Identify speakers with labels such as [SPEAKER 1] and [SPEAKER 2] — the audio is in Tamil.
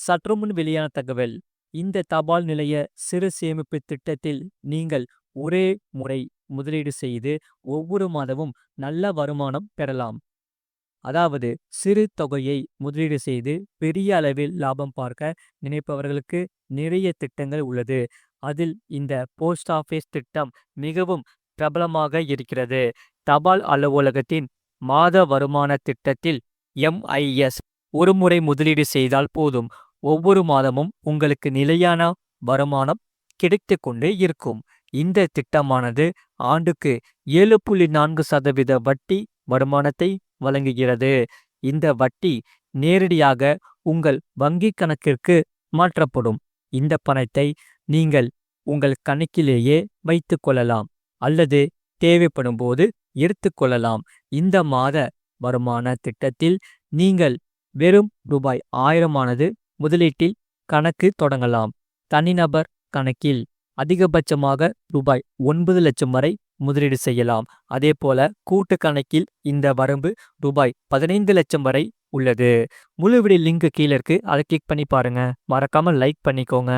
[SPEAKER 1] சற்றுமுன் வெளியான தகவல் இந்த தபால் நிலைய சிறு சேமிப்பு திட்டத்தில் நீங்கள் ஒரே முறை முதலீடு செய்து ஒவ்வொரு மாதமும் நல்ல வருமானம் பெறலாம். அதாவது சிறு தொகையை முதலீடு செய்து பெரிய அளவில் லாபம் பார்க்க நினைப்பவர்களுக்கு நிறைய திட்டங்கள் உள்ளது. அதில் இந்த போஸ்ட் ஆபீஸ் திட்டம் மிகவும் பிரபலமாக இருக்கிறது. தபால் அலுவலகத்தின் மாத வருமான திட்டத்தில் எம்ஐஎஸ் ஒரு முறை முதலீடு செய்தால் போதும். ஒவ்வொரு மாதமும் உங்களுக்கு நிலையான வருமானம் கிடைத்து கொண்டே இருக்கும். இந்த திட்டமானது ஆண்டுக்கு ஏழு புள்ளி நான்கு சதவீத வட்டி வருமானத்தை வழங்குகிறது. இந்த வட்டி நேரடியாக உங்கள் வங்கி கணக்கிற்கு மாற்றப்படும். இந்த பணத்தை நீங்கள் உங்கள் கணக்கிலேயே வைத்துக்கொள்ளலாம் அல்லது தேவைப்படும் போது எடுத்துக்கொள்ளலாம் இந்த மாத வருமான திட்டத்தில் நீங்கள் வெறும் ரூபாய் ஆயிரமானது முதலீட்டில் கணக்கு தொடங்கலாம். தனிநபர் கணக்கில் அதிகபட்சமாக ரூபாய் ஒன்பது லட்சம் வரை முதலீடு செய்யலாம். அதே போல கூட்டு கணக்கில் இந்த வரம்பு ரூபாய் பதினைந்து லட்சம் வரை உள்ளது. முழுவிடி லிங்க் கீழே இருக்கு. அதை கிளிக் பண்ணி பாருங்க. மறக்காம லைக் பண்ணிக்கோங்க.